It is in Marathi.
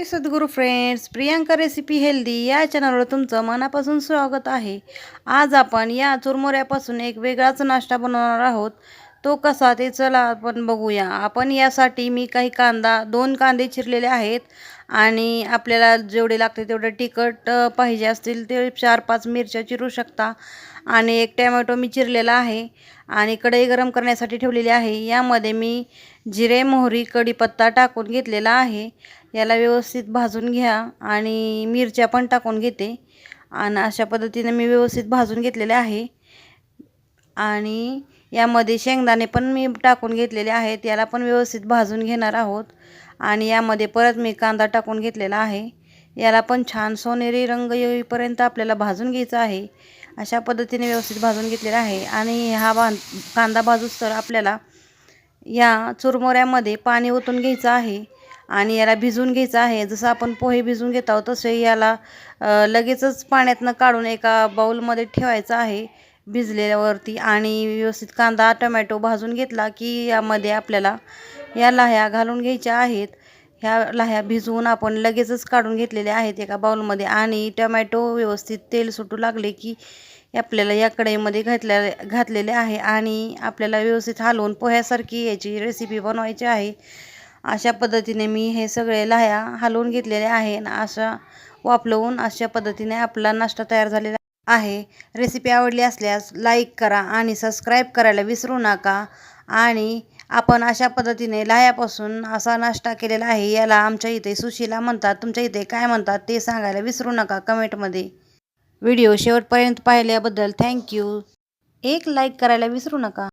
सद्गुरू फ्रेंड्स प्रियांका रेसिपी हेल्दी या चॅनलवर तुमचं मनापासून स्वागत आहे. आज आपण या चुरमुऱ्यापासून एक वेगळाच नाश्ता बनवणार आहोत. तो कसा ते चला आपण बघूया. आपण यासाठी मी काही कांदा दोन कांदे चिरलेले आहेत आणि आपल्याला जेवढे लागते तेवढे तिखट पाहिजे असतील ते चार पाच मिरच्या चिरू शकता. आणि एक टॅमॅटो मी चिरलेला आहे आणि कढई गरम करण्यासाठी ठेवलेली आहे. यामध्ये मी जिरे मोहरी कढीपत्ता टाकून घेतलेला आहे. याला व्यवस्थित भाजून घ्या आणि मिरच्या पण टाकून घेते. आणि अशा पद्धतीने मी व्यवस्थित भाजून घेतलेले आहे. आणि यामध्ये शेंगदाणे पण मी टाकून घेतलेले आहेत. याला पण व्यवस्थित भाजून घेणार आहोत. आणि यामध्ये परत मी कांदा टाकून घेतलेला आहे. याला पण छान सोनेरी रंग येईपर्यंत आपल्याला भाजून घ्यायचा आहे. अशा पद्धतीने व्यवस्थित भाजून घेतलेला आहे. आणि हा बां कांदा भाजूस तर आपल्याला या चुरमुऱ्यामध्ये पाणी ओतून घ्यायचं आहे. आणि याला भिजवून घ्यायचं आहे. जसं आपण पोहे भिजवून घेत आहोत तसे याला लगेचच पाण्यातनं काढून एका बाऊलमध्ये ठेवायचं आहे. भिजलेल्यावरती आणि व्यवस्थित कांदा टमॅटो भाजून घेतला की यामध्ये आपल्याला या लाह्या घालून घ्यायच्या आहेत. ह्या लाह्या भिजवून आपण लगेचच काढून घेतलेल्या आहेत एका बाऊलमध्ये आणि टमॅटो व्यवस्थित तेल सुटू लागले की आपल्याला या कढईमध्ये घातल्या घातलेले आहे आणि आपल्याला व्यवस्थित हलवून पोह्यासारखी याची रेसिपी बनवायची आहे. अशा पद्धतीने मी हे सगळे लाह्या हलवून घेतलेले आहे आणि अशा वापलवून अशा पद्धतीने आपला नाश्ता तयार झालेला आहे. रेसिपी आवडली असल्यास लाईक करा आणि सबस्क्राईब करायला विसरू नका. आणि आपण अशा पद्धतीने लाह्यापासून असा नाश्ता केलेला आहे याला आमच्या इथे सुशीला म्हणतात. तुमच्या इथे काय म्हणतात ते सांगायला विसरू नका कमेंटमध्ये व्हिडिओ शेवटपर्यंत पाहिल्याबद्दल थँक्यू एक लाईक करायला विसरू नका.